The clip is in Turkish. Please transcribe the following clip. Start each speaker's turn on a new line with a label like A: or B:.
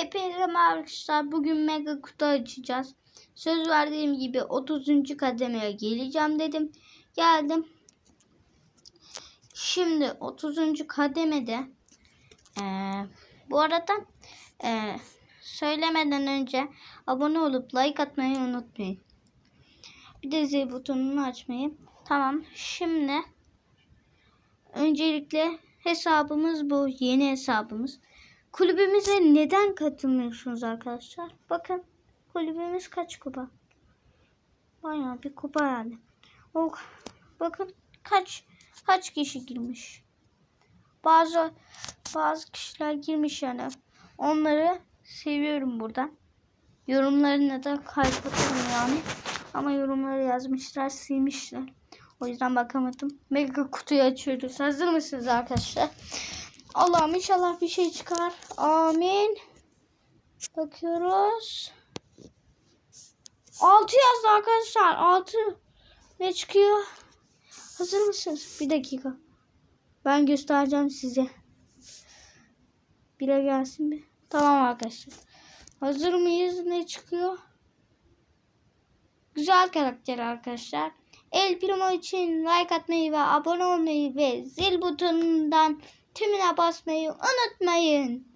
A: Hepinize merhaba arkadaşlar. Bugün mega kutu açacağız. Söz verdiğim gibi 30. kademeye geleceğim dedim. Geldim. Şimdi 30. kademede eee, bu arada eee, söylemeden önce abone olup like atmayı unutmayın. Bir de zil butonunu açmayı. Tamam. Şimdi öncelikle hesabımız bu. Yeni hesabımız. Kulübümüze neden katılmıyorsunuz arkadaşlar? Bakın kulübümüz kaç kupa? Bayağı bir kupa yani. O, bakın kaç kaç kişi girmiş. Bazı bazı kişiler girmiş yani. Onları seviyorum buradan. Yorumlarını da kaybettim yani. Ama yorumları yazmışlar, silmişler. O yüzden bakamadım. Mega kutuyu açıyoruz. Hazır mısınız arkadaşlar? Allah'ım inşallah bir şey çıkar. Amin. Bakıyoruz. 6 yazdı arkadaşlar. 6. Ne çıkıyor? Hazır mısınız? Bir dakika. Ben göstereceğim size. Bire gelsin bir. Tamam arkadaşlar. Hazır mıyız? Ne çıkıyor? Güzel karakter arkadaşlar. El Primo için like atmayı ve abone olmayı ve zil butonundan tümüne basmayı unutmayın.